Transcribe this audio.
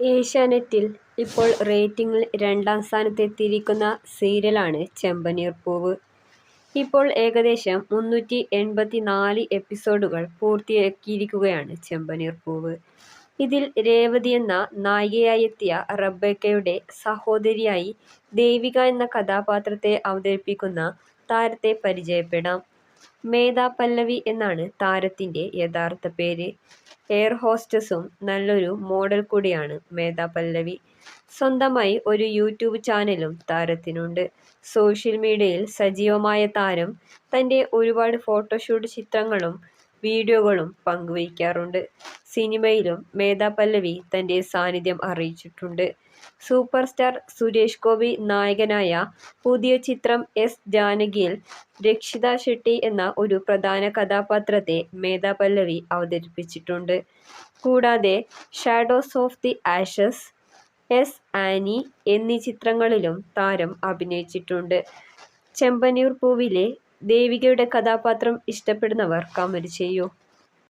ഏഷ്യാനെറ്റിൽ ഇപ്പോൾ റേറ്റിംഗിൽ രണ്ടാം സ്ഥാനത്തെത്തിയിരിക്കുന്ന സീരിയലാണ് ചെമ്പനീർ പൂവ്. ഇപ്പോൾ ഏകദേശം മുന്നൂറ്റി എൺപത്തി നാല് എപ്പിസോഡുകൾ പൂർത്തിയാക്കിയിരിക്കുകയാണ് ചെമ്പനീർ പൂവ്. ഇതിൽ രേവതി എന്ന നായികയായെത്തിയ റബേക്കയുടെ സഹോദരിയായി ദേവിക എന്ന കഥാപാത്രത്തെ അവതരിപ്പിക്കുന്ന താരത്തെ പരിചയപ്പെടാം. മേധ പല്ലവി എന്നാണ് താരത്തിന്റെ യഥാർത്ഥ പേര്. എയർ ഹോസ്റ്റസും നല്ലൊരു മോഡൽ കൂടിയാണ് മേധാ പല്ലവി. സ്വന്തമായി ഒരു യൂട്യൂബ് ചാനലും താരത്തിനുണ്ട്. സോഷ്യൽ മീഡിയയിൽ സജീവമായ താരം തന്റെ ഒരുപാട് ഫോട്ടോഷൂട്ട് ചിത്രങ്ങളും വീഡിയോകളും പങ്കുവയ്ക്കാറുണ്ട്. സിനിമയിലും മേധ പല്ലവി തന്റെ സാന്നിധ്യം അറിയിച്ചിട്ടുണ്ട്. സൂപ്പർ സ്റ്റാർ സുരേഷ് ഗോപി നായകനായ പുതിയ ചിത്രം എസ് ജാനകിയിൽ രക്ഷിത ഷെട്ടി എന്ന ഒരു പ്രധാന കഥാപാത്രത്തെ മേധ പല്ലവി അവതരിപ്പിച്ചിട്ടുണ്ട്. കൂടാതെ shadows of the ashes, S Annie എന്നീ ചിത്രങ്ങളിലും താരം അഭിനയിച്ചിട്ടുണ്ട്. ചെമ്പനീർ പൂവിലെ ദേവികയുടെ കഥാപാത്രം ഇഷ്ടപ്പെടുന്നവർ കമന്റ് ചെയ്യൂ.